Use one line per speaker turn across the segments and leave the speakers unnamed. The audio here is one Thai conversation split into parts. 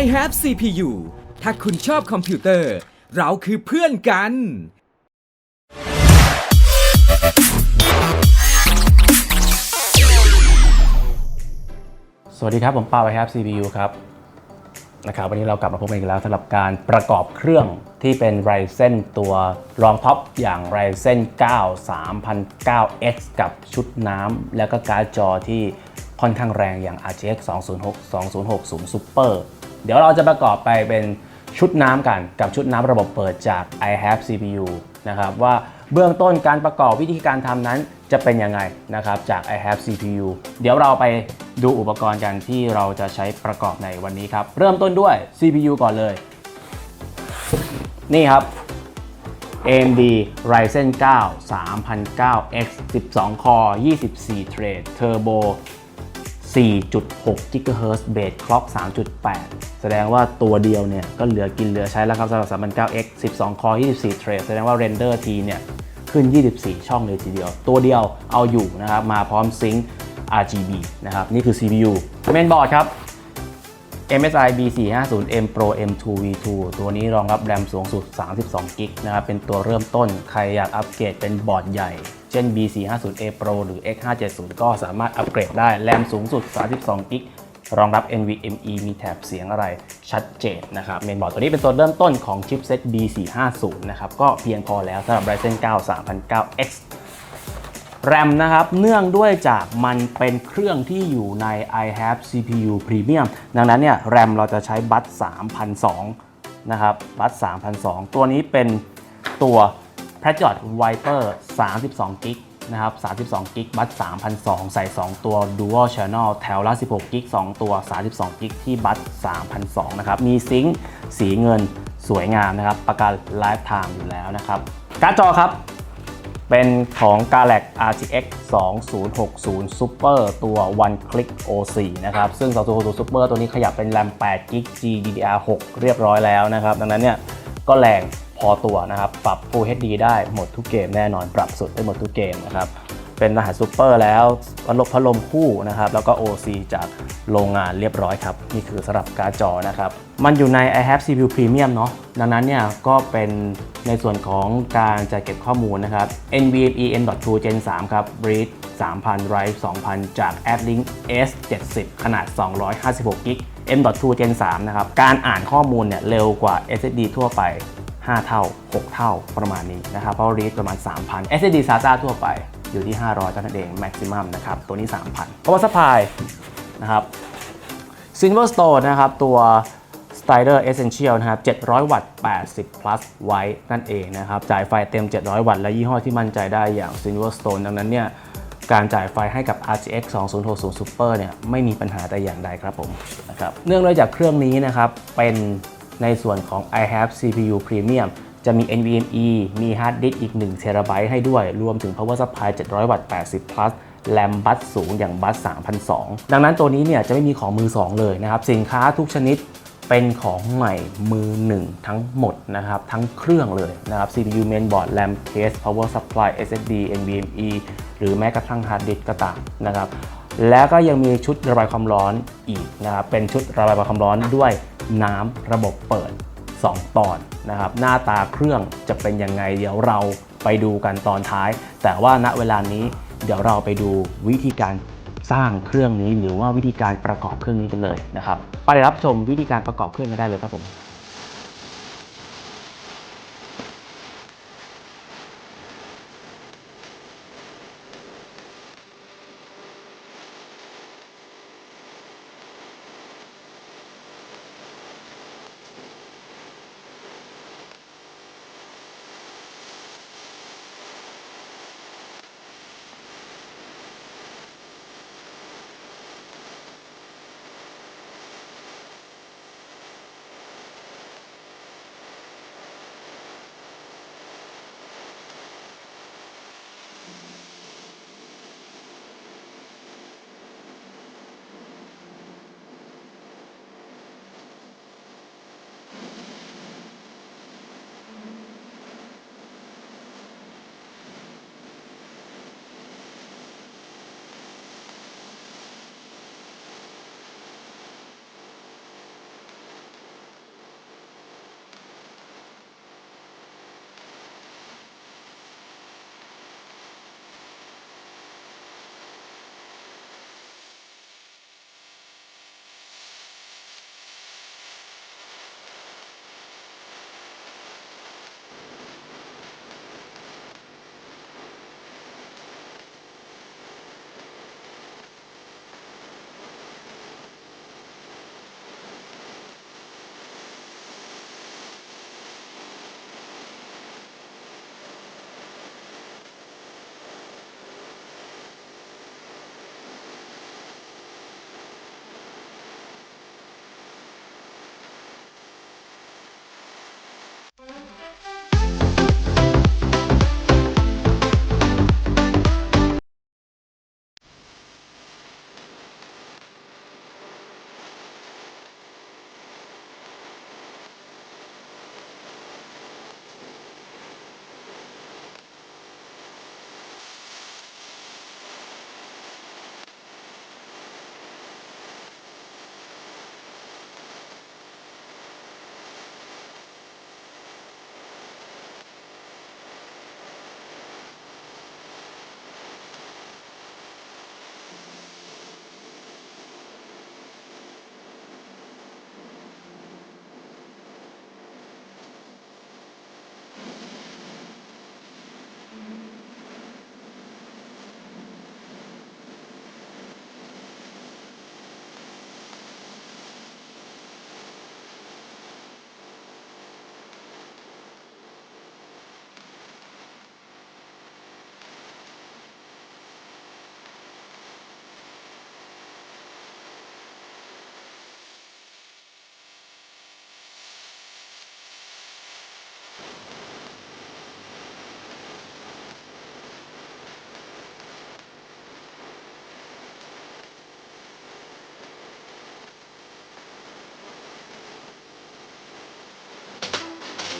I have CPU ถ้าคุณชอบคอมพิวเตอร์ เราคือเพื่อนกัน
สวัสดีครับ ผมป้าไวครับ CPU ครับนะครับวันนี้เรากลับมาพบกันอีกแล้วสำหรับการประกอบเครื่องที่เป็น Ryzen ตัวรองท็อปอย่าง Ryzen 9 3009X กับชุดน้ำ แล้วก็การ์ดจอที่ค่อนข้างแรงอย่าง RTX 206 2060 Super เดี๋ยวเราจะประกอบไปเป็นชุดน้ำกันกับชุดน้ำระบบเปิดจาก I have CPU นะครับว่าเบื้องต้นการประกอบวิธีการทำนั้นจะเป็นยังไงนะครับจาก I have CPU เดี๋ยวเราไปดูอุปกรณ์กันที่เราจะใช้ประกอบในวันนี้ครับ เริ่มต้นด้วย CPU ก่อนเลย นี่ครับ AMD Ryzen 9 3009X 12 Core 24 Thread Turbo 4.6 GHz Base Clock 3.8 แสดงว่าตัวเดียวเนี่ย ก็เหลือกินเหลือใช้แล้วครับสำหรับ 3009X 12 Core 24 Thread แสดงว่า Render T เนี่ยขึ้น 24 ช่องเลยทีเดียว ตัวเดียวเอาอยู่นะครับ มาพร้อมซิงค์ RGB นะครับ นี่คือ CPU เมนบอร์ดครับ MSI B450M Pro M2 V2 ตัวนี้รองรับแรมสูงสุด 32 กิกนะครับ เป็นตัวเริ่มต้น ใครอยากอัปเกรดเป็นบอร์ดใหญ่ เช่น B450A Pro หรือ X570 ก็สามารถอัปเกรดได้ แรมสูงสุด 32 กิกรองรับ NVMe มีแถบเสียงอะไรชัดเจนนะครับ เมนบอร์ดตัวนี้เป็นตัวเริ่มต้นของชิปเซ็ต B450 นะครับ ก็เพียงพอแล้วสำหรับ Ryzen 9 3009X แรมนะครับ เนื่องด้วยจากมันเป็นเครื่องที่อยู่ใน i have CPU Premium ดังนั้นเนี่ยแรมเราจะใช้บัส3002นะครับ บัส3002ตัวนี้เป็นตัว p a t r i o t Viper 32กิกนะครับ32กิกบัส3002 ใส่ 2 ตัว Dual Channel แถวละ16กิก2 ตัว 32กิกที่บัส3002นะครับ มีซิงค์สีเงินสวยงามนะครับ ประกัน Lifetime อยู่แล้วนะครับ การ์ดจอครับ เป็นของ Galax RTX 2060 Super ตัว One Click O4 นะครับ ซึ่ง2060 Super ตัวนี้ขยับเป็นแรม8 g b GDDR6 เรียบร้อยแล้วนะครับ ดังนั้นเนี่ย ก็แรง พอตัวนะครับ ปรับ Full HD ได้หมดทุกเกมแน่นอนปรับสุดได้หมดทุกเกมนะครับ เป็นรหัสซูเปอร์แล้วพัดลมพัดลมคู่นะครับ แล้วก็ OC จากโรงงานเรียบร้อยครับ นี่คือสำหรับการ์ดจอนะครับ มันอยู่ใน i have CPU Premium เนาะดังนั้นเนี่ยก็เป็นในส่วนของการจัดเก็บข้อมูลนะครับ NVMe M.2 Gen 3 ครับ Read 3,000 Write 2,000 จาก AppLink S70 ขนาด 256 g M.2 Gen 3 นะครับ การอ่านข้อมูลเนี่ยเร็วกว่า SSD ทั่วไป 5 เท่า 6 เท่าประมาณนี้นะครับ เพราะ read ประมาณ 3,000 SSD SATA ทั่วไปอยู่ที่ 500เท่านั้นเอง maximum นะครับ ตัวนี้ 3,000 power supply นะครับ Silverstone นะครับตัว Strider Essential นะครับ 700 วัตต์ 80 plus ไว้นั่นเองนะครับ จ่ายไฟเต็ม 700 วัตต์ และยี่ห้อที่มั่นใจได้อย่าง Silverstone ดังนั้นเนี่ย การจ่ายไฟให้กับ RTX 2060 Super เนี่ย ไม่มีปัญหาแต่อย่างใดครับผมนะครับ เนื่องด้วยจากเครื่องนี้นะครับ เป็น ในส่วนของ i have CPU Premium จะมี NVMe มีฮาร์ดดิสก์อีก1 t b ให้ด้วย รวมถึง Power Supply 700 วัตต์ 80 plus แรมบัสสูงอย่างบัส3002 ดังนั้นตัวนี้เนี่ยจะไม่มีของมือ 2 เลยนะครับ สินค้าทุกชนิดเป็นของใหม่มือ1ทั้งหมดนะครับ ทั้งเครื่องเลยนะครับ CPU mainboard RAM case power supply SSD NVMe หรือแม้กระทั่งฮาร์ดดิสก์ก็ตามนะครับ แล้วก็ยังมีชุดระบายความร้อนอีกนะครับ เป็นชุดระบายความร้อนด้วยน้ำระบบเปิด 2 ตอนนะครับ หน้าตาเครื่องจะเป็นยังไง เดี๋ยวเราไปดูกันตอนท้าย แต่ว่าณเวลานี้เดี๋ยวเราไปดูวิธีการสร้างเครื่องนี้หรือว่าวิธีการประกอบเครื่องนี้กันเลยนะครับ ไปรับชมวิธีการประกอบเครื่องกันได้เลยครับผม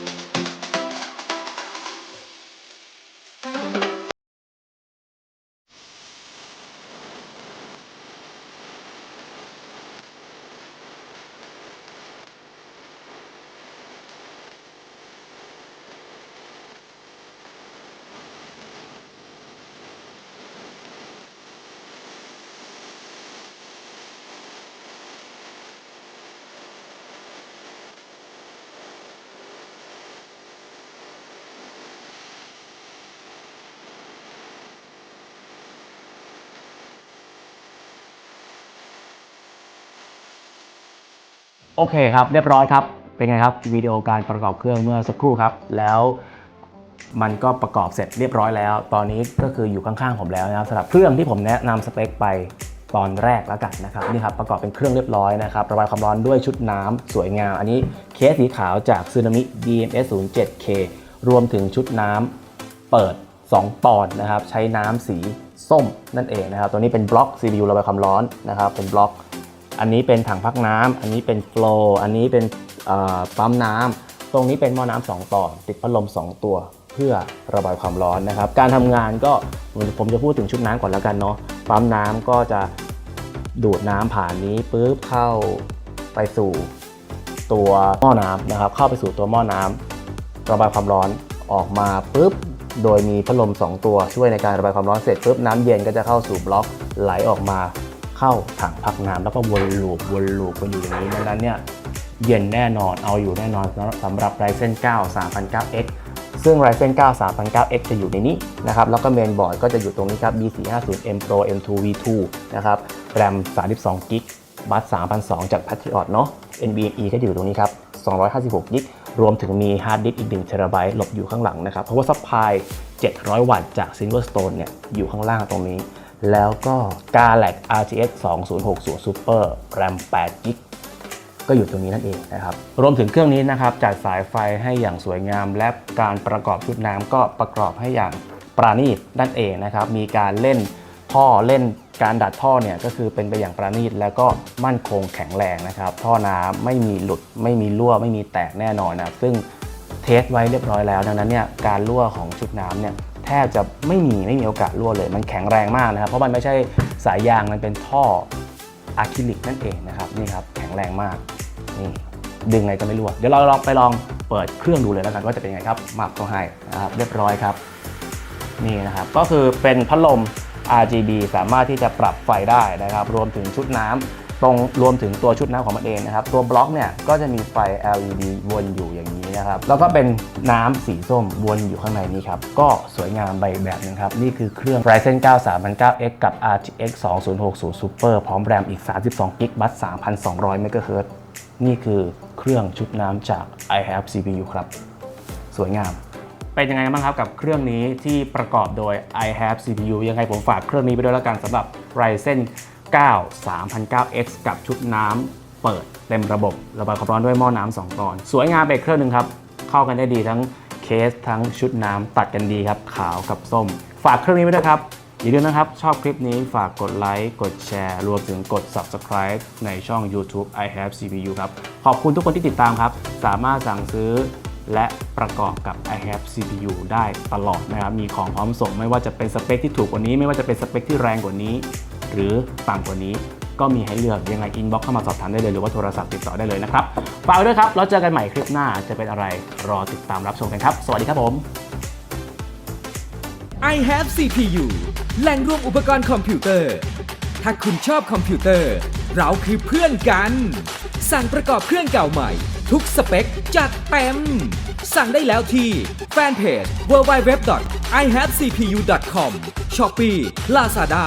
Thank you. โอเคครับ เรียบร้อยครับ เป็นไงครับวิดีโอการประกอบเครื่องเมื่อสักครู่ครับ แล้วมันก็ประกอบเสร็จเรียบร้อยแล้ว ตอนนี้ก็คืออยู่ข้างๆผมแล้วนะครับสำหรับเครื่องที่ผมแนะนำสเปคไปตอนแรกแล้วกันนะครับนี่ครับประกอบเป็นเครื่องเรียบร้อยนะครับระบายความร้อนด้วยชุดน้ำสวยงามอันนี้เคสสีขาวจากซึนามิ DMS 0 7 K รวมถึงชุดน้ำเปิด 2 ปอนด์นะครับ ใช้น้ำสีส้มนั่นเองนะครับ ตัวนี้เป็นบล็อก CPU ระบายความร้อนนะครับ เป็นบล็อก อันนี้เป็นถังพักน้ำอันนี้เป็นโฟลว์อันนี้เป็นปั๊มน้ำตรงนี้เป็นหม้อน้ำสองต่อ ติดพัดลม 2 ตัว เพื่อระบายความร้อนนะครับ การทำงานก็ผมจะพูดถึงชุดน้ำก่อนแล้วกันเนาะ ปั๊มน้ำก็จะดูดน้ำผ่านนี้ปุ๊บเข้าไปสู่ตัวหม้อน้ำนะครับ เข้าไปสู่ตัวหม้อน้ำระบายความร้อนออกมาปุ๊บโดยมีพัดลม 2 ตัวช่วยในการระบายความร้อนเสร็จปุ๊บน้ำเย็นก็จะเข้าสู่บล็อกไหลออกมา เข้าถังพักน้ำแล้วก็วนลูปวนลูปกันอยู่อย่างนี้ดังนั้นเนี่ยเย็นแน่นอนเอาอยู่แน่นอนสำหรับ Ryzen 9 3009X ซึ่ง Ryzen 9 3009X จะอยู่ในนี้นะครับ แล้วก็เมนบอร์ดก็จะอยู่ตรงนี้ครับ B450M Pro M2 V2 นะครับ RAM 32 g b บัส3,002 จาก Patriot เนาะ NVMe ก็อยู่ตรงนี้ครับ 256 g b รวมถึงมีฮาร์ดดิสก์อีก1 t b หลบอยู่ข้างหลังนะครับ เพราะว่าซัพพลาย 700 วัตต์จาก Silverstone เนี่ยอยู่ข้างล่างตรงนี้ แล้วก็ Galax RTX 2060 Super RAM 8 g b ก็อยู่ตรงนี้นั่นเองนะครับ รวมถึงเครื่องนี้นะครับจัดสายไฟให้อย่างสวยงาม และการประกอบชุดน้ำก็ประกอบให้อย่างปราณีตนั่นเองนะครับ มีการเล่นท่อเล่นการดัดท่อเนี่ยก็คือเป็นไปอย่างประณีตแล้วก็มั่นคงแข็งแรงนะครับ ท่อน้ำไม่มีหลุด ไม่มีรั่ว ไม่มีแตกแน่นอนนะซึ่งเทสไว้เรียบร้อยแล้ว ดังนั้นเนี่ยการรั่วของชุดน้ำเนี่ย ทบจะไม่มีไม่มีโอกาสรั่วเลย มันแข็งแรงมากนะครับ เพราะมันไม่ใช่สายยางมันเป็นท่ออะคริลิกนั่นเองนะครับนี่ครับแข็งแรงมากนี่ดึงไงก็ไม่รั่วเดี๋ยวเราลองไปลองเปิดเครื่องดูเลยแล้วกันว่าจะเป็นยังไงครับหมาบเข้าให้นะครับเรียบร้อยครับนี่นะครับก็คือเป็นพัดลม RGB สามารถที่จะปรับไฟได้นะครับ รวมถึงชุดน้ำ ตรงรวมถึงตัวชุดน้ำของมันเองนะครับ ตัวบล็อกเนี่ยก็จะมีไฟ LED วนอยู่อย่างนี้นะครับ แล้วก็เป็นน้ำสีส้มวนอยู่ข้างในนี้ครับ ก็สวยงามไปแบบหนึงครับ นี่คือเครื่อง Ryzen 9 3009X กับ RTX 2060 Super พร้อมแรมอีก 32 g b บัส3,200 MHz นี่คือเครื่องชุดน้ำจาก i have CPU ครับ สวยงาม เป็นยังไงบ้างครับกับเครื่องนี้ที่ประกอบโดย i have CPU ยังไงผมฝากเครื่องนี้ไปด้วยแล้วกันสำหรับ Ryzen 9 3009X กับชุดน้ำเปิดเต็มระบบ ระบายความร้อนด้วยหม้อน้ำ2ตอน สวยงามไปเครื่องหนึ่งครับ เข้ากันได้ดีทั้งเคสทั้งชุดน้ำตัดกันดีครับ ขาวกับส้ม ฝากเครื่องนี้ไว้ด้วยครับ อย่าลืมนะครับ ชอบคลิปนี้ฝากกดไลค์กดแชร์ รวมถึงกด Subscribe ในช่อง YouTube I have CPU ครับ ขอบคุณทุกคนที่ติดตามครับ สามารถสั่งซื้อและประกอบกับ i have CPU ได้ตลอดนะครับ มีของพร้อมส่งไม่ว่าจะเป็นสเปคที่ถูกกว่านี้ ไม่ว่าจะเป็นสเปคที่แรงกว่านี้ หรือต่ำกว่านี้ก็มีให้เลือกยังไงอินบ็อกเข้ามาสอบถามได้เลยหรือว่าโทรศัพท์ติดต่อได้เลยนะครับฝากไว้ด้วยครับแล้วเจอกันใหม่คลิปหน้าจะเป็นอะไรรอติดตามรับชมกันครับ สวัสดีครับผม
I have CPU แหล่งรวมอุปกรณ์คอมพิวเตอร์ ถ้าคุณชอบคอมพิวเตอร์ เราคือเพื่อนกัน สั่งประกอบเครื่องเก่าใหม่ ทุกสเปค จัดเต็ม สั่งได้แล้วที่แฟนเพจ www.ihavecpu.com Shopee Lazada